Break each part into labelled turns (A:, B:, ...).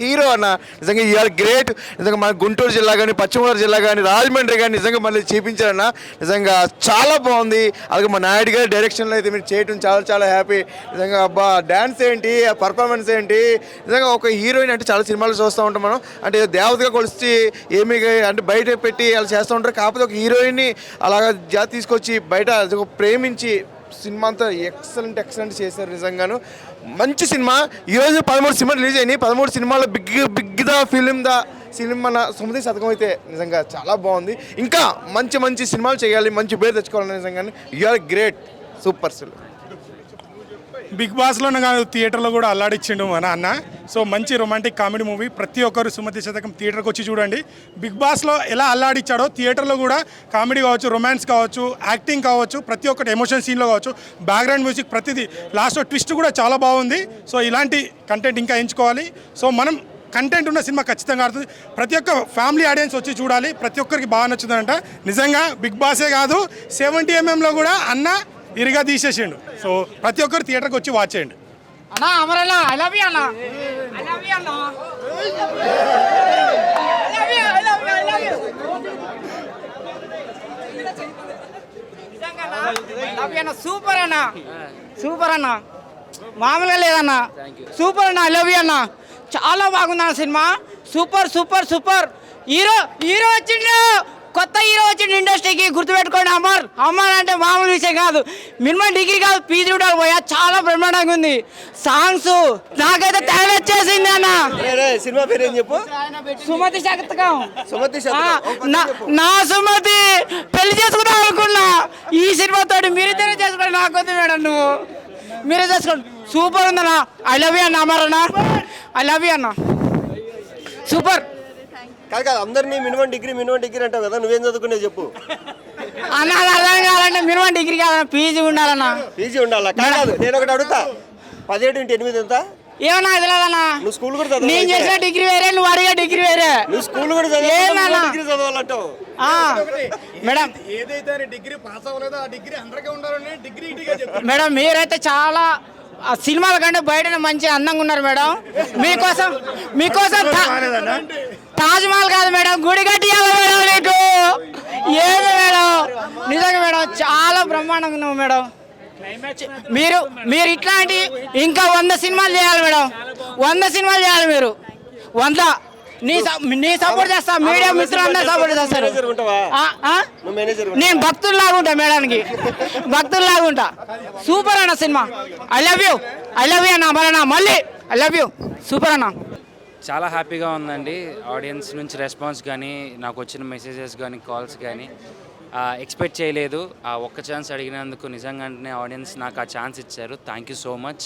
A: Hero అన్న. నిజంగా you're great నిజంగా మన గుంటూరు జిల్లా కానీ పశ్చిమ గోదావరి జిల్లా కానీ రాజమండ్రి కానీ నిజంగా మళ్ళీ చూపించారన్న. నిజంగా చాలా బాగుంది. అలాగే మా నాయుడు గారి డైరెక్షన్లో అయితే మీరు చేయటం చాలా చాలా హ్యాపీ నిజంగా అబ్బా డ్యాన్స్ ఏంటి? ఆ పర్ఫార్మెన్స్ ఏంటి? నిజంగా ఒక హీరోయిన్ అంటే చాలా సినిమాలు చూస్తూ ఉంటాం మనం. అంటే దేవతగా కొలిచి ఏమి అంటే బయట పెట్టి అలా చేస్తూ ఉంటారు. కాకపోతే ఒక హీరోయిన్ని అలాగా తీసుకొచ్చి బయట ప్రేమించి సినిమా అంతా ఎక్సలెంట్ ఎక్సలెంట్ చేశారు నిజంగాను. మంచి సినిమా. ఈరోజు పదమూడు సినిమాలు రిలీజ్ అయినాయి. పదమూడు సినిమాలో big big the film the cinema నా సుమతి శతకం అయితే నిజంగా చాలా బాగుంది. ఇంకా మంచి మంచి సినిమాలు చేయాలి మంచి పేరు తెచ్చుకోవాలని నిజంగానే. You're great. సూపర్ సిల్
B: బిగ్ బాస్లోనే కాదు థియేటర్లో కూడా అల్లాడిచ్చిండు మన అన్న. సో మంచి రొమాంటిక్ కామెడీ మూవీ. ప్రతి ఒక్కరు సుమతి శతకం థియేటర్కి వచ్చి చూడండి. బిగ్ బాస్లో ఎలా అల్లాడిచ్చాడో థియేటర్లో కూడా కామెడీ కావచ్చు రొమాన్స్ కావచ్చు యాక్టింగ్ కావచ్చు ప్రతి ఒక్కటి ఎమోషన్ సీన్లో కావచ్చు బ్యాక్గ్రౌండ్ మ్యూజిక్ ప్రతిదీ. లాస్ట్లో ట్విస్ట్ కూడా చాలా బాగుంది. సో ఇలాంటి కంటెంట్ ఇంకా ఎంచుకోవాలి. సో మనం కంటెంట్ ఉన్న సినిమా ఖచ్చితంగా ఆడుతుంది. ప్రతి ఒక్క ఫ్యామిలీ ఆడియన్స్ వచ్చి చూడాలి. ప్రతి ఒక్కరికి బాగా నచ్చుతుందంట. నిజంగా బిగ్ బాసే కాదు సెవెంటీ ఎంఎంలో కూడా అన్న ఇరిగా తీసేసిండు. సో ప్రతి ఒక్కరు థియేటర్కి వచ్చి వాచ్ చేయండి.
C: అన్నా అమరన్న ఐ లవ్ యూ అన్న. ఐ లవ్ యూ అన్న. I love you I love you love you అన్న. సూపర్ అన్న సూపర్ అన్న మామూలుగా లేదన్న సూపర్ అన్న ఐ లవ్ యూ అన్న. చాలా బాగుంది అన్న cinema. Super super super hero hero వచ్చిండు. కొత్త హీరో వచ్చిండు ఇండస్ట్రీకి గుర్తుపెట్టుకోండి అమర్. అమర్ అంటే మామూలు విషయం కాదు. మినిమం డిగ్రీ కాదు పీజీ ఉండాలి పోయా. చాలా బ్రహ్మాండంగా ఉంది. సాంగ్స్ నాకైతే తేడా వచ్చేసింది అన్న.
D: సినిమా పేరు ఏం చెప్పు?
C: సుమతి శతకం
D: సుమతి.
C: నా- సుమతి పెళ్ళి చేసుకుందాం అనుకున్నా. ఈ సినిమాతో మీరిద్దరే చేసుకోండి. నాకొద్దు మేడం నువ్వు. మీరే చేసుకోండి. సూపర్ ఉందన్న. ఐ లవ్ యూ అన్న అమరన్న ఐ లవ్ యూ అన్న. సూపర్.
D: కాదు కాదు అందరినీ మినిమం డిగ్రీ మినిమం డిగ్రీ అంటావు కదా నువ్వేం చదువుకునే చెప్పు.
C: అన్న అది అర్థం కావాలంటే మినిమం డిగ్రీ కావాలన్న పీజీ ఉండాలన్న.
D: పీజీ ఉండాలా? కాదు నేను ఒకటి అడుగుతా. పదిహేడు ఇంటి ఎనిమిది ఎంత?
C: ఏమన్నా తెలియదన్నా
D: నువ్వు స్కూల్ కూడా చదవాలి
C: నేను చేసిన డిగ్రీ వేరే నువ్వు అడిగే డిగ్రీ వేరే.
D: నువ్వు స్కూల్ కూడా? డిగ్రీ చదవాలంటావు.
C: ఆ, మేడం.
A: ఏదైతే డిగ్రీ పాస్ అవ్వలేదో ఆ డిగ్రీ అందరికీ ఉండాలని డిగ్రీ ఇటుగా చెప్తారు
C: మేడం మీరైతే చాలా ఆ సినిమాల కంటే బయట మంచి అందంగా ఉన్నారు మేడం. మీకోసం మీకోసం తాజ్ మహల్ కాదు మేడం గుడి కట్టియాలి మేడం నీకు ఏది మేడం? నిజంగా మేడం చాలా బ్రహ్మాండంగా ఉన్నావు మేడం. మీరు మీరు ఇట్లాంటి ఇంకా వంద సినిమాలు చేయాలి మేడం. వంద సినిమాలు చేయాలి మీరు. వంద నీ నీ సపోర్ట్ చేస్తా మీడియా మిత్రులందరూ సపోర్ట్ చేస్తారు.
D: మేనేజర్ ఉంటావా?
C: ఆ, ఆ?
D: నువ్వు మేనేజర్
C: నేను భక్తుల్లాగా ఉంటా మేడానికి. భక్తుల్లాగా ఉంటా. సూపర్ అన్న cinema. I love you I love you అన్న మరణ మళ్ళీ ఐ లవ్ యూ సూపర్ అన్న.
E: చాలా హ్యాపీగా ఉందండి. ఆడియన్స్ నుంచి రెస్పాన్స్ కానీ నాకు వచ్చిన మెసేజెస్ కానీ కాల్స్ కానీ ఎక్స్పెక్ట్ చేయలేదు. ఆ ఒక్క ఛాన్స్ అడిగినందుకు నిజంగానే ఆడియన్స్ నాకు ఆ ఛాన్స్ ఇచ్చారు. థ్యాంక్ యూ సో మచ్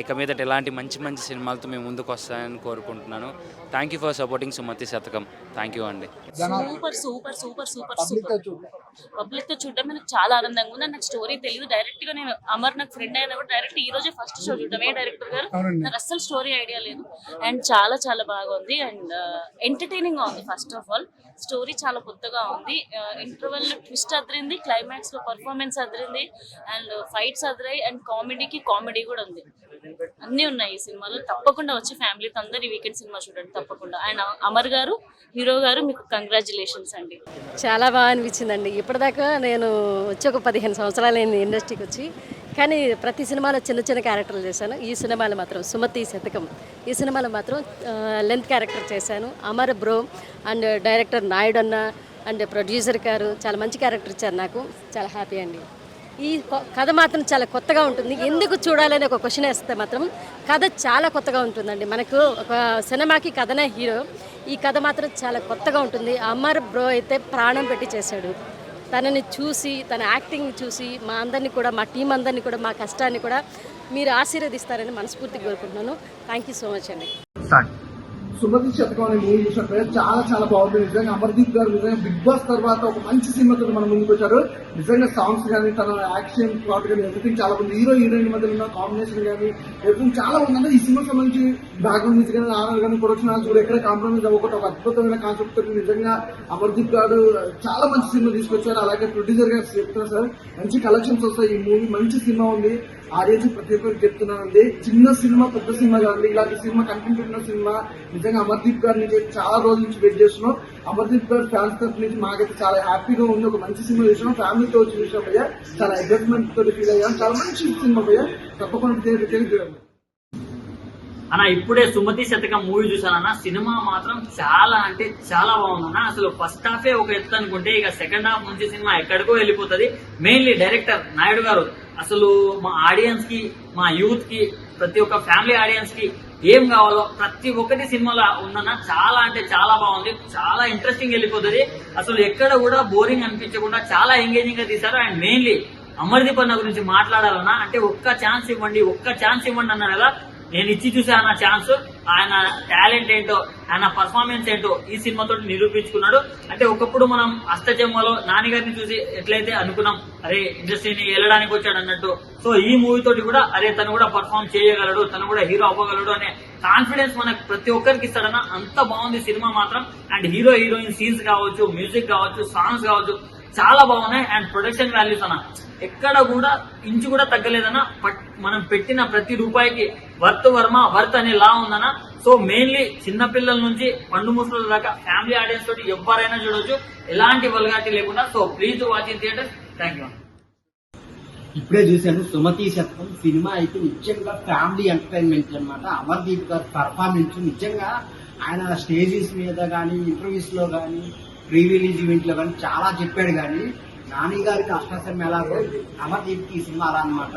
E: ఇక మీదట ఇలాంటి మంచి మంచి సినిమాలతో మేము ముందుకు వస్తానని కోరుకుంటున్నాను. Thank you for supporting Sumathi Sathakam. Thank you అండి.
F: Super super super super super. పబ్లిక్తో చూడడం నాకు చాలా ఆనందంగా ఉంది. నాకు స్టోరీ తెలియదు. డైరెక్ట్గా నేను అమర్ నాకు ఫ్రెండ్ అయినా కూడా డైరెక్ట్ ఈ రోజే ఫస్ట్ షో చూడడం. ఏ డైరెక్టర్ గారు? నాకు అస్సలు స్టోరీ ఐడియా లేదు. అండ్ చాలా చాలా బాగా ఉంది అండ్ ఎంటర్టైనింగ్గా ఉంది ఫస్ట్ ఆఫ్ ఆల్ స్టోరీ చాలా కొత్తగా ఉంది. ఇంటర్వెల్లో ట్విస్ట్ అదిరింది. క్లైమాక్స్లో పర్ఫార్మెన్స్ అదిరింది. అండ్ ఫైట్స్ అదిరాయి. అండ్ కామెడీకి కామెడీ కూడా ఉంది. అన్నీ ఉన్నాయి ఈ సినిమాలో. తప్పకుండా వచ్చి ఫ్యామిలీతో అందరు ఈ వీకెండ్ సినిమా చూడండి తప్పకుండా. అండ్ అమర్ గారు హీరో గారు మీకు కంగ్రాచులేషన్స్ అండి.
G: చాలా బాగా అనిపించిందండి. ఇప్పటిదాకా నేను వచ్చి ఒక పదిహేను సంవత్సరాలు అయింది ఇండస్ట్రీకి వచ్చి. కానీ ప్రతి సినిమాలో చిన్న చిన్న క్యారెక్టర్లు చేశాను. ఈ సినిమాలో మాత్రం సుమతి శతకం. ఈ సినిమాలో మాత్రం లెంత్ క్యారెక్టర్ చేశాను. Amar bro and director Naidu అన్న అండ్ ప్రొడ్యూసర్ గారు చాలా మంచి క్యారెక్టర్ ఇచ్చారు నాకు. చాలా హ్యాపీ అండి. ఈ కథ మాత్రం చాలా కొత్తగా ఉంటుంది. ఎందుకు చూడాలని ఒక క్వశ్చన్ వేస్తే మాత్రం కథ చాలా కొత్తగా ఉంటుందండి. మనకు ఒక సినిమాకి కథనే హీరో. ఈ కథ మాత్రం చాలా కొత్తగా ఉంటుంది. అమర్ బ్రో అయితే ప్రాణం పెట్టి చేశాడు. తనని చూసి తన యాక్టింగ్ చూసి మా అందరినీ కూడా మా టీం అందరినీ కూడా మా కష్టాన్ని కూడా మీరు ఆశీర్వదిస్తారని మనస్ఫూర్తిగా కోరుకుంటున్నాను. థ్యాంక్ యూ సో మచ్ అండి.
H: సుమతి శతకం అనే మూవీ చూసినప్పుడు చాలా చాలా బాగుంటుంది నిజంగా అమర్దీప్ గారు నిజంగా బిగ్ బాస్ తర్వాత ఒక మంచి సినిమాతో మన ముందుకు వచ్చారు. నిజంగా సాంగ్స్ కానీ తన యాక్షన్ ప్లాట్ కానీ ఎవ్రీథింగ్ చాలా ఉంది హీరో హీరోయిన్ మధ్య ఉన్న కాంబినేషన్ కానీ ఎవ్రీథింగ్ చాలా ఉంది అంటే ఈ సినిమా సంబంధించి బ్యాక్గ్రౌండ్ నుంచి కానీ ఆనర్ కానీ ప్రొడక్షన్ హాల్స్ కూడా ఎక్కడ కాంప్రమైజ్ అవ్వకుండా ఒక అద్భుతమైన కాన్సెప్ట్ తోటి నిజంగా అమర్దీప్ గారు చాలా మంచి సినిమా తీసుకొచ్చారు. అలాగే ప్రొడ్యూసర్ గారు చెప్తున్నారు సార్ మంచి కలెక్షన్స్ వస్తాయి. ఈ మూవీ మంచి సినిమా ఉంది. ఆ రేంజ్ ప్రతి ఒక్కరికి చెప్తున్నానండి చిన్న సినిమా పెద్ద సినిమా కాదండి. ఇలాంటి సినిమా కంటెంట్ సినిమా నిజంగా అమర్దీప్ గారి నుంచి చాలా రోజుల నుంచి వెయిట్ చేస్తున్నాం. అమర్దీప్ గారి ఫ్యాన్స్ తరఫు నుంచి మాకైతే చాలా హ్యాపీగా ఉంది. ఒక మంచి సినిమా చేసినాం ఫ్యామిలీ వచ్చి చూసాం భయ్యా చాలా ఎగ్జైట్మెంట్ తోటి ఫీల్ అయ్యాం. చాలా మంచి సినిమా భయ్యా తప్పకుండా థియేటర్కి చూడండి
I: అన్న ఇప్పుడే సుమతి శతకం మూవీ చూసానన్న సినిమా మాత్రం చాలా అంటే చాలా బాగుందన్న. అసలు ఫస్ట్ హాఫే ఒక ఎత్తు అనుకుంటే ఇక సెకండ్ హాఫ్ నుంచి సినిమా ఎక్కడికో వెళ్ళిపోతుంది. మెయిన్లీ డైరెక్టర్ నాయుడు గారు. అసలు మా ఆడియన్స్కి మా యూత్కి ప్రతి ఒక్క ఫ్యామిలీ ఆడియన్స్కి ఏం కావాలో ప్రతి ఒక్కటి సినిమాలో ఉందన్న చాలా అంటే చాలా బాగుంది. చాలా ఇంట్రెస్టింగ్ వెళ్ళిపోతుంది. అసలు ఎక్కడ కూడా బోరింగ్ అనిపించకుండా చాలా ఎంగేజింగ్గా తీశారు. అండ్ మెయిన్లీ అమర్దీప్ అన్న గురించి మాట్లాడాలన్నా అంటే ఒక్క ఛాన్స్ ఇవ్వండి ఒక్క ఛాన్స్ ఇవ్వండి అన్నారు కదా నేను ఇచ్చి చూసాను ఆ ఛాన్స్ ఆయన టాలెంట్ ఏంటో ఆయన పర్ఫార్మెన్స్ ఏంటో ఈ సినిమాతో నిరూపించుకున్నాడు. అంటే ఒకప్పుడు మనం అష్టజమ్మలో నాన్నగారిని చూసి ఎట్లయితే అనుకున్నాం అరే ఇండస్ట్రీని వెళ్ళడానికి వచ్చాడు అన్నట్టు. సో ఈ మూవీ తోటి కూడా అరే తను కూడా పర్ఫామ్ చేయగలడు తను కూడా హీరో అవ్వగలడు అనే కాన్ఫిడెన్స్ మనకు ప్రతి ఒక్కరికి ఇస్తాడన్న అంత బాగుంది సినిమా మాత్రం. అండ్ హీరో హీరోయిన్ సీన్స్ కావచ్చు మ్యూజిక్ కావచ్చు సాంగ్స్ కావచ్చు చాలా బాగున్నాయి అండ్ ప్రొడక్షన్ వాల్యూస్ అన్న. ఎక్కడ కూడా ఇంచు కూడా తగ్గలేదన్న. మనం పెట్టిన ప్రతి రూపాయికి వర్త్ వర్మ వర్త్ అనే లా ఉందన్న. సో మెయిన్లీ చిన్నపిల్లల నుంచి పండు ముసలు దాకా ఫ్యామిలీ ఆడియన్స్ తోటి ఎవరైనా చూడొచ్చు. ఎలాంటి వల్గాటి లేకుండా. So please watching theatre thank you
J: ఇప్పుడే చూశాను సుమతి శతకం సినిమా అయితే నిజంగా ఫ్యామిలీ ఎంటర్టైన్మెంట్ అన్నమాట. అమర్దీప్ గారి పర్ఫార్మెన్స్ నిజంగా ఆయన స్టేజెస్ మీద కానీ ఇంటర్వ్యూస్లో కానీ ప్రీ రిలీజ్ కానీ చాలా చెప్పాడు కానీ నాని గారికి అష్టాసం ఎలాగో అమర్దీప్కి ఈ సినిమా అలా అనమాట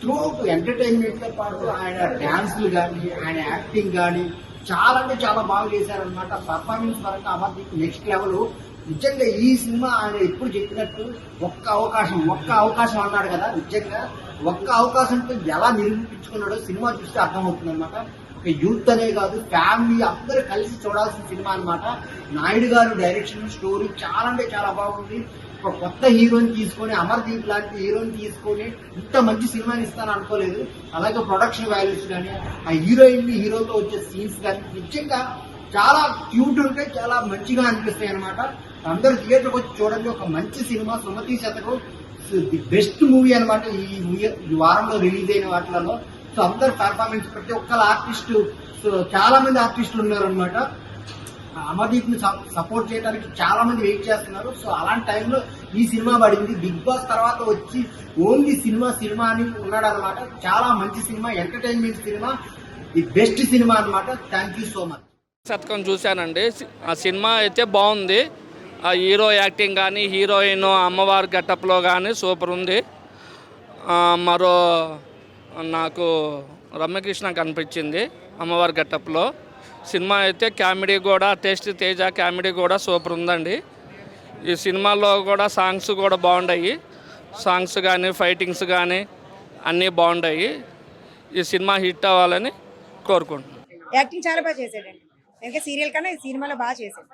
J: త్రూ ఎంటర్టైన్మెంట్తో పాటు ఆయన డ్యాన్స్లు కానీ ఆయన యాక్టింగ్ కానీ చాలా అంటే చాలా బాగా చేశారనమాట పర్ఫార్మెన్స్ పరంగా అమర్దీప్ నెక్స్ట్ లెవెల్ నిజంగా ఈ సినిమా ఆయన ఎప్పుడు చెప్పినట్టు ఒక్క అవకాశం ఒక్క అవకాశం అన్నాడు కదా నిజంగా ఒక్క అవకాశంతో ఎలా నిరూపించుకున్నాడో సినిమా చూస్తే అర్థమవుతుంది అనమాట ఒక యూత్ అనే కాదు ఫ్యామిలీ అందరూ కలిసి చూడాల్సిన సినిమా అన్నమాట. నాయుడు గారు డైరెక్షన్ స్టోరీ చాలా అంటే చాలా బాగుంది. ఒక కొత్త హీరోని తీసుకొని అమర్దీప్ లాంటి హీరోని తీసుకొని ఇంత మంచి సినిమాని ఇస్తాను అనుకోలేదు. అలాగే ప్రొడక్షన్ వాల్యూస్ కానీ ఆ హీరోయిన్ హీరోతో వచ్చే సీన్స్ కానీ నిజంగా చాలా క్యూట్ ఉంటాయి చాలా మంచిగా అనిపిస్తాయి అనమాట అందరూ థియేటర్కి వచ్చి చూడండి ఒక మంచి సినిమా సుమతి శతకం. ది బెస్ట్ మూవీ అనమాట ఈ మూవీ- ఈ వారంలో రిలీజ్ అయిన వాటిలలో. సో అందరు పర్ఫార్మెన్స్ ప్రతి ఒక్కరు ఆర్టిస్ట్ చాలా మంది ఆర్టిస్టులు ఉన్నారు అనమాట అమర్దీప్ని సపోర్ట్ చేయడానికి చాలా మంది వెయిట్ చేస్తున్నారు. సో అలాంటి టైంలో ఈ సినిమా పడింది. బిగ్ బాస్ తర్వాత వచ్చి ఓన్లీ సినిమా సినిమా అని ఉన్నాడు అనమాట చాలా మంచి cinema entertainment cinema the best cinema అన్నమాట. Thank you so much
K: Sathakam చూశానండి. ఆ సినిమా అయితే బాగుంది. ఆ హీరో యాక్టింగ్ కానీ హీరోయిన్ అమ్మవారి గెటప్లో కానీ సూపర్ ఉంది. మరో నాకు రమ్యకృష్ణ కనిపించింది అమ్మవారి గెటప్లో. సినిమా అయితే కామెడీ కూడా టేస్ట్ తేజ కామెడీ కూడా సూపర్ ఉందండి. ఈ సినిమాలో కూడా సాంగ్స్ కూడా బాగున్నాయి సాంగ్స్ కానీ ఫైటింగ్స్ కానీ అన్నీ బాగున్నాయి ఈ సినిమా హిట్ అవ్వాలని కోరుకుంటున్నాను.
C: యాక్టింగ్ చాలా బాగా చేశాడండి. ఇంకా సీరియల్ కన్నా ఈ సినిమాలో బాగా చేశాడు.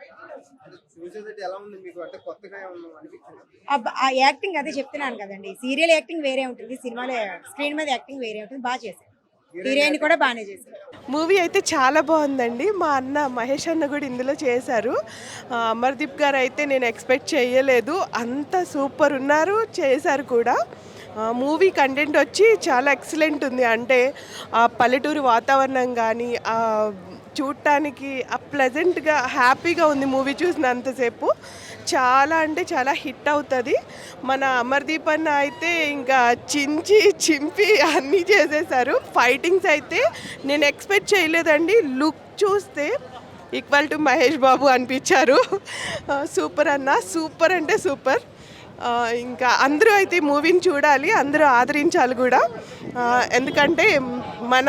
C: ఆ యాక్టింగ్ అదే చెప్తున్నాను కదండి. సీరియల్ యాక్టింగ్ వేరే ఉంటుంది సినిమాలో స్క్రీన్ మీద యాక్టింగ్ వేరే ఉంటుంది బాగా చేశాడు హీరోయిన్ కూడా బాగానే చేశాడు
L: మూవీ అయితే చాలా బాగుందండి. మా అన్న మహేష్ అన్న కూడా ఇందులో చేశారు. ఆ, అమర్దీప్ గారు అయితే నేను ఎక్స్పెక్ట్ చేయలేదు. అంత సూపర్ ఉన్నారు చేశారు కూడా. మూవీ కంటెంట్ వచ్చి చాలా ఎక్సలెంట్ ఉంది. అంటే ఆ పల్లెటూరు వాతావరణం కానీ ఆ చూడటానికి ఆ ప్లెజెంట్గా హ్యాపీగా ఉంది మూవీ చూసినంతసేపు. చాలా అంటే చాలా హిట్ అవుతుంది. మన అమర్దీప్ అన్న అయితే ఇంకా చించి చింపి అన్నీ చేసేసారు. ఫైటింగ్స్ అయితే నేను ఎక్స్పెక్ట్ చేయలేదండి. లుక్ చూస్తే ఈక్వల్ టు మహేష్ బాబు అనిపించారు. సూపర్ అన్న. సూపర్ అంటే సూపర్ ఇంకా అందరూ అయితే మూవీని చూడాలి. అందరూ ఆదరించాలి కూడా. ఎందుకంటే మన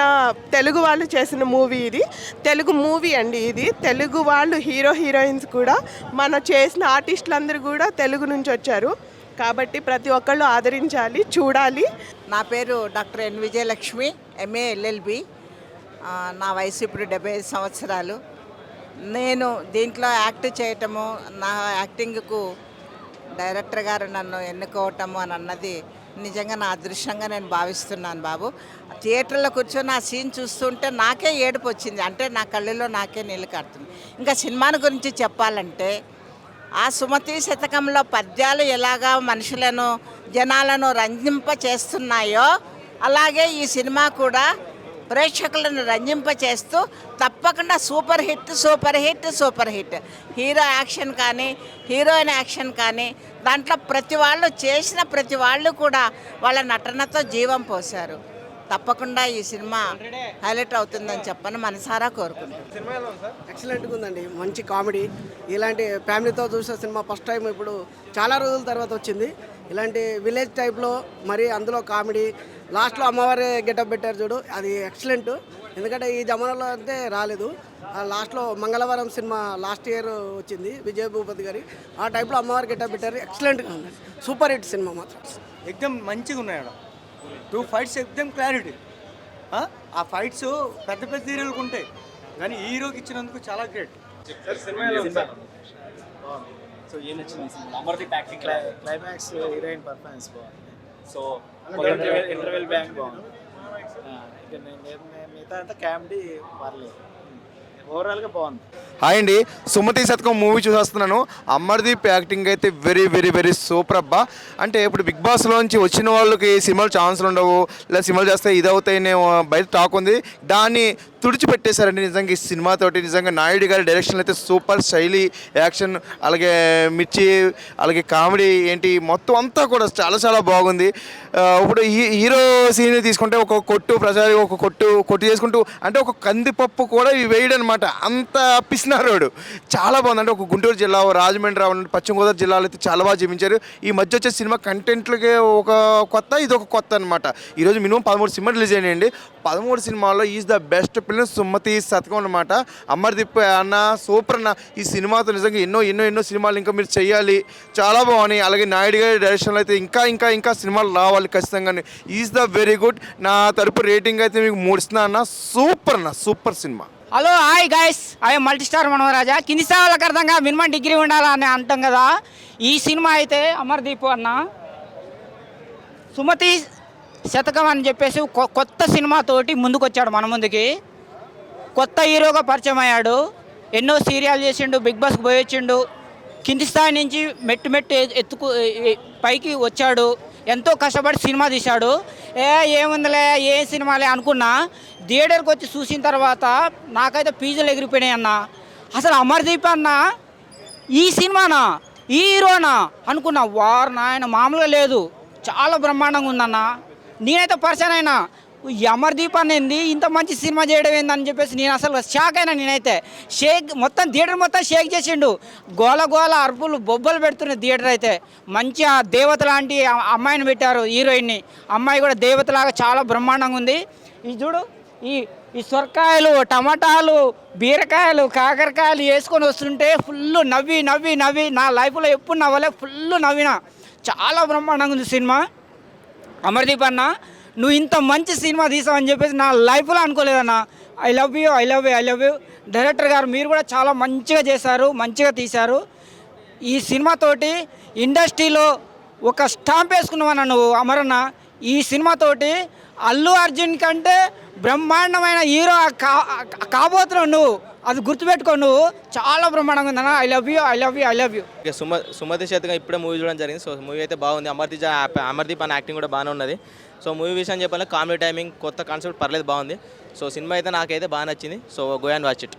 L: తెలుగు వాళ్ళు చేసిన మూవీ ఇది. తెలుగు మూవీ అండి ఇది. తెలుగు వాళ్ళు హీరో హీరోయిన్స్ కూడా మన చేసిన ఆర్టిస్టులందరూ కూడా తెలుగు నుంచి వచ్చారు. కాబట్టి ప్రతి ఒక్కళ్ళు ఆదరించాలి చూడాలి.
C: నా పేరు doctor N Vijayalakshmi MA LLB నా వయసు ఇప్పుడు డెబ్బై ఐదు సంవత్సరాలు. నేను దీంట్లో యాక్ట్ చేయటము నా యాక్టింగ్కు డైరెక్టర్ గారు నన్ను ఎన్నుకోవటము అని అన్నది నిజంగా నా అదృష్టంగా నేను భావిస్తున్నాను బాబు. థియేటర్లో కూర్చొని ఆ సీన్ చూస్తుంటే నాకే ఏడుపు వచ్చింది. అంటే నా కళ్ళలో నాకే నీళ్ళు కడుతుంది ఇంకా సినిమాని గురించి చెప్పాలంటే ఆ సుమతి శతకంలో పద్యాలు ఎలాగా మనుషులను జనాలను రంజింప చేస్తున్నాయో అలాగే ఈ సినిమా కూడా ప్రేక్షకులను రంజింపచేస్తూ తప్పకుండా super hit super hit super hit. Hero action కానీ హీరోయిన్ యాక్షన్ కానీ దాంట్లో ప్రతి వాళ్ళు చేసిన ప్రతి వాళ్ళు కూడా వాళ్ళ నటనతో జీవం పోశారు. తప్పకుండా ఈ సినిమా హైలైట్ అవుతుందని చెప్పని మనసారా కోరుకుంటున్నాను
J: ఎక్సలెంట్గా ఉందండి. మంచి కామెడీ. ఇలాంటి ఫ్యామిలీతో చూసిన సినిమా ఫస్ట్ టైం ఇప్పుడు చాలా రోజుల తర్వాత వచ్చింది. ఇలాంటి విలేజ్ టైప్లో మరి అందులో కామెడీ లాస్ట్లో అమ్మవారి గెటప్ పెట్టారు చూడు అది ఎక్సలెంట్. ఎందుకంటే ఈ జమానాలో అంటే రాలేదు. ఆ లాస్ట్లో మంగళవారం సినిమా లాస్ట్ ఇయర్ వచ్చింది విజయ్ భూపతి గారి. ఆ టైప్లో అమ్మవారి గెటప్ పెట్టారు ఎక్సలెంట్గా ఉంది. సూపర్ హిట్ సినిమా మాత్రం.
M: ఎక్దమ్ మంచిగా ఉన్నాయి ఆడ టూ ఫైట్స్ ఎక్దమ్ క్లారిటీ. ఆ? ఫైట్స్ పెద్ద పెద్ద హీరోలకు ఉంటాయి కానీ హీరోకి ఇచ్చినందుకు చాలా గ్రేట్.
N: సో ఏం నచ్చింది యాక్టింగ్
M: క్లైమాక్స్ హీరోయిన్ పర్ఫార్మెన్స్ బాగుంది.
N: సో
M: ఇంటర్వెల్ బ్యాంక్ బాగుంది. ఇక మిగతా అంతా కామెడీ పర్లేదు. ఓవరాల్గా బాగుంది.
A: హాయ్ అండి సుమతి శతకం మూవీ చూసేస్తున్నాను. అమర్దీప్ యాక్టింగ్ అయితే వెరీ వెరీ వెరీ సూపర్ అబ్బా. అంటే ఇప్పుడు బిగ్ బాస్లోంచి వచ్చిన వాళ్ళకి సినిమాలు ఛాన్సులు ఉండవు లేదా సినిమాలు చేస్తే ఇది బయట టాక్ ఉంది. దాన్ని తుడిచిపెట్టేశారండి నిజంగా ఈ సినిమాతోటి నిజంగా నాయుడు గారి డైరెక్షన్ అయితే సూపర్ శైలి యాక్షన్ అలాగే మిర్చి అలాగే కామెడీ ఏంటి మొత్తం అంతా కూడా చాలా చాలా బాగుంది. ఇప్పుడు హీ- హీరో సీన్ తీసుకుంటే ఒక కొట్టు ప్రసాద్ ఒక కొట్టు కొట్టు చేసుకుంటూ అంటే ఒక కందిపప్పు కూడా వేయడం అనమాట అంత పిసినారోడు చాలా బాగుంది అంటే ఒక గుంటూరు జిల్లా రాజమండ్రి రావాలంటే పశ్చిమ గోదావరి జిల్లాలో అయితే చాలా బాగా చూపించారు ఈ మధ్య వచ్చే సినిమా కంటెంట్లకి ఒక కొత్త ఇది ఒక కొత్త అనమాట ఈరోజు మినిమం పదమూడు సినిమా రిలీజ్ అయినాయండి. పదమూడు సినిమాల్లో is the best film Sumathi Sathakam అనమాట అమర్దీప్ అన్న సూపర్ అన్న ఈ సినిమాతో నిజంగా ఎన్నో ఎన్నో ఎన్నో సినిమాలు ఇంకా మీరు చేయాలి. చాలా బాగున్నాయి. అలాగే నాయుడు గారి డైరెక్షన్లో అయితే ఇంకా ఇంకా ఇంకా సినిమాలు రావాలి ఖచ్చితంగా. Is the very good. నా తరపు రేటింగ్ అయితే మీకు మూడు ఇస్తున్నా అన్న. సూపర్ అన్న. Super cinema.
C: Hello hi guys I multi star మనోరాజా కింది స్థాయిలకు అర్థంగా మినిమం డిగ్రీ ఉండాలని అంటాం కదా. ఈ సినిమా అయితే అమర్దీప్ అన్న. సుమతి శతకం అని చెప్పేసి కొ- కొత్త సినిమాతోటి ముందుకొచ్చాడు మన ముందుకి. కొత్త హీరోగా పరిచయం అయ్యాడు. ఎన్నో సీరియల్ చేసిండు బిగ్ బాస్కి పోయి వచ్చిండు. కింది స్థాయి నుంచి మెట్టు మెట్టు ఎత్తుకు పైకి వచ్చాడు. ఎంతో కష్టపడి సినిమా తీశాడు. ఏ ఏముందిలే ఏ సినిమాలే అనుకున్నా. థియేటర్కి వచ్చి చూసిన తర్వాత నాకైతే పీజులు ఎగిరిపోయినాయి అన్న. అసలు అమర్దీప్ అన్న ఈ సినిమానా ఈ హీరోనా అనుకున్నా వారు నాయన మామూలుగా లేదు. చాలా బ్రహ్మాండంగా ఉందన్న. నేనైతే పర్సన్ అయినా ఈ అమర్దీప్ అనేది ఇంత మంచి సినిమా చేయడం ఏందని చెప్పేసి నేను అసలు షాక్ అయినా నేనైతే. షేక్ మొత్తం థియేటర్ మొత్తం షేక్ చేసిండు. గోల గోల అరుపులు బొబ్బలు పెడుతున్న థియేటర్ అయితే. మంచి ఆ దేవత లాంటి అమ్మాయిని పెట్టారు హీరోయిన్ని. అమ్మాయి కూడా దేవతలాగా చాలా బ్రహ్మాండంగా ఉంది. ఇది చూడు. ఈ ఈ సొరకాయలు టమాటాలు బీరకాయలు కాకరకాయలు వేసుకొని వస్తుంటే ఫుల్ నవ్వి నవ్వి నవ్వి నా లైఫ్లో ఎప్పుడు నవ్వలే ఫుల్ నవ్విన. చాలా బ్రహ్మాండంగా ఉంది సినిమా. అమర్దీప్ అన్న నువ్వు ఇంత మంచి సినిమా తీసావని చెప్పేసి నా లైఫ్లో అనుకోలేదన్న. I love you I love you I love you director గారు మీరు కూడా చాలా మంచిగా చేశారు మంచిగా తీశారు. ఈ సినిమాతోటి ఇండస్ట్రీలో ఒక స్టాంప్ వేసుకున్నావన్న నువ్వు అమరన్న. ఈ సినిమాతోటి అల్లు అర్జున్ కంటే బ్రహ్మాండమైన హీరో కా కాబోతున్నావు నువ్వు. అది గుర్తుపెట్టుకో నువ్వు. చాలా బ్రహ్మాండంగా ఉందన్న I love you I love you I love you
N: ఇక సుమ సుమతి శతకం ఇప్పుడే మూవీ చూడడం జరిగింది. సో మూవీ అయితే బాగుంది. అమర్దీప్ అమర్దీప్ అనే యాక్టింగ్ కూడా బాగానే ఉన్నది. సో మూవీ విషయం చెప్పాలంటే కామెడీ టైమింగ్ కొత్త కాన్సెప్ట్ పర్లేదు బాగుంది. సో సినిమా అయితే నాకైతే బాగా నచ్చింది. So go and watch it